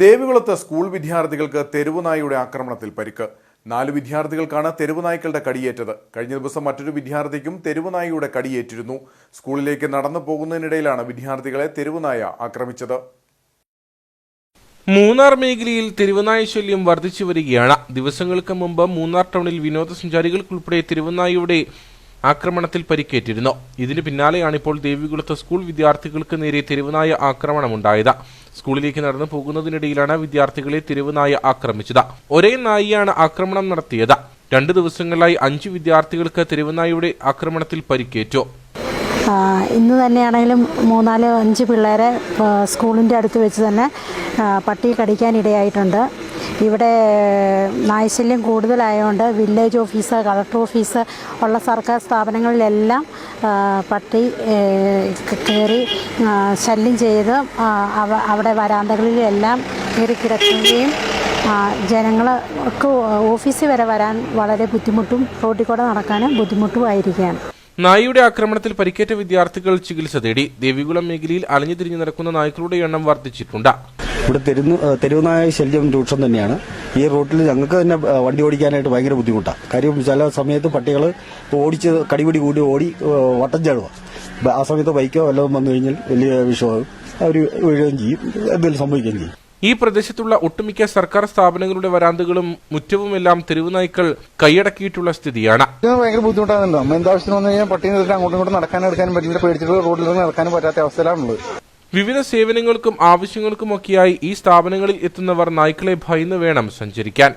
ദേവികുളത്ത് school വിദ്യാർത്ഥികൾക്ക് തെരുവുനായിയുടെ ആക്രമണത്തിൽ പരിക്ക്. നാല് വിദ്യാർത്ഥികൾക്കാണ് തെരുവുനായ്ക്കളുടെ കടിയേറ്റത്. കഴിഞ്ഞ ദിവസം മറ്റൊരു വിദ്യാർത്ഥിക്കും തെരുവുനായയുടെ കടിയേറ്റിരുന്നു. സ്കൂളിലേക്ക് നടന്നു പോകുന്നതിനിടയിലാണ് വിദ്യാർത്ഥികളെ തെരുവുനായ ആക്രമിച്ചത്. മൂന്നാർ മേഖലയിൽ തെരുവുനായ ശല്യം വർദ്ധിച്ചു വരികയാണ്. ദിവസങ്ങൾക്ക് മുമ്പ് മൂന്നാർ ടൗണിൽ വിനോദസഞ്ചാരികൾക്കുൾപ്പെടെ തെരുവുനായയുടെ ആക്രമണത്തിൽ പരിക്കേറ്റിരുന്നു. ഇതിന് പിന്നാലെയാണ് ഇപ്പോൾ ദേവികുളത്ത് സ്കൂൾ വിദ്യാർത്ഥികൾക്ക് നേരെ തെരുവുനായ ആക്രമണമുണ്ടായത്. സ്കൂളിലേക്ക് നടന്നു പോകുന്നതിനിടയിലാണ് വിദ്യാർത്ഥികളെ തെരുവുനായ ആക്രമിച്ചത്. ഒരേ നായിയാണ് ആക്രമണം നടത്തിയത്. രണ്ടു ദിവസങ്ങളിലായി അഞ്ചു വിദ്യാർത്ഥികൾക്ക് തെരുവുനായയുടെ ആക്രമണത്തിൽ പരിക്കേറ്റു. ഇന്ന് തന്നെയാണെങ്കിലും മൂന്നാൽ അഞ്ച് പിള്ളേരെ സ്കൂളിന്റെ അടുത്ത് വെച്ച് തന്നെ പട്ടി കടിക്കാനിടയായിട്ടുണ്ട് ഇവിടെ നായ്ശല്യം കൂടുതലായതുകൊണ്ട് വില്ലേജ് ഓഫീസ് കളക്ടർ ഓഫീസ് ഉള്ള സർക്കാർ സ്ഥാപനങ്ങളിലെല്ലാം പട്ടി കയറി ശല്യം ചെയ്ത് അവിടെ വരാന്തകളിലെല്ലാം കയറി കിടക്കുകയും ജനങ്ങൾക്ക് ഓഫീസിൽ വരെ വരാൻ വളരെ ബുദ്ധിമുട്ടും റോഡിൽ കൂടെ നടക്കാനും ബുദ്ധിമുട്ടുമായിരിക്കുകയാണ്. നായയുടെ ആക്രമണത്തിൽ പരിക്കേറ്റ വിദ്യാർത്ഥികൾ ചികിത്സ തേടി. ദേവികുളം മേഖലയിൽ അലഞ്ഞു തിരിഞ്ഞു നടക്കുന്ന നായ്ക്കളുടെ എണ്ണം വർദ്ധിച്ചിട്ടുണ്ട്. ഇവിടെ തെരുന്ന് തെരുവുനായ ശല്യം രൂക്ഷം തന്നെയാണ്. ഈ റൂട്ടിൽ ഞങ്ങൾക്ക് തന്നെ വണ്ടി ഓടിക്കാനായിട്ട് ഭയങ്കര ബുദ്ധിമുട്ടാണ് കാര്യം ചില സമയത്ത് പട്ടികൾ ഓടിച്ച് കടിപിടി കൂടി ഓടി വട്ടം ചാടുക ആ സമയത്ത് ബൈക്കോ വല്ലതും വന്നു കഴിഞ്ഞാൽ വലിയ വിഷമാകും. അവർ വീഴുകയും ചെയ്യും എന്തെങ്കിലും സംഭവിക്കുകയും ചെയ്യും. ഈ പ്രദേശത്തുള്ള ഒട്ടുമിക്ക സർക്കാർ സ്ഥാപനങ്ങളുടെ വരാന്തകളും മുറ്റവുമെല്ലാം തെരുവുനായ്ക്കൾ കൈയടക്കിയിട്ടുള്ള സ്ഥിതിയാണ്. ഭയങ്കര ബുദ്ധിമുട്ടാണല്ലോ. എന്താവശ്യത്തിന് വന്നു കഴിഞ്ഞാൽ പട്ടിയെ അങ്ങോട്ടും ഇങ്ങോട്ടും നടക്കാനും എടുക്കാനും പറ്റില്ല. പേടിച്ചിട്ട് റോഡിൽ നടക്കാനും പറ്റാത്ത അവസ്ഥയിലാണുള്ളത്. വിവിധ സേവനങ്ങൾക്കും ആവശ്യങ്ങൾക്കുമൊക്കെയായി ഈ സ്ഥാപനങ്ങളിൽ എത്തുന്നവർ നായ്ക്കളെ ഭയന്ന് വേണം സഞ്ചരിക്കാൻ.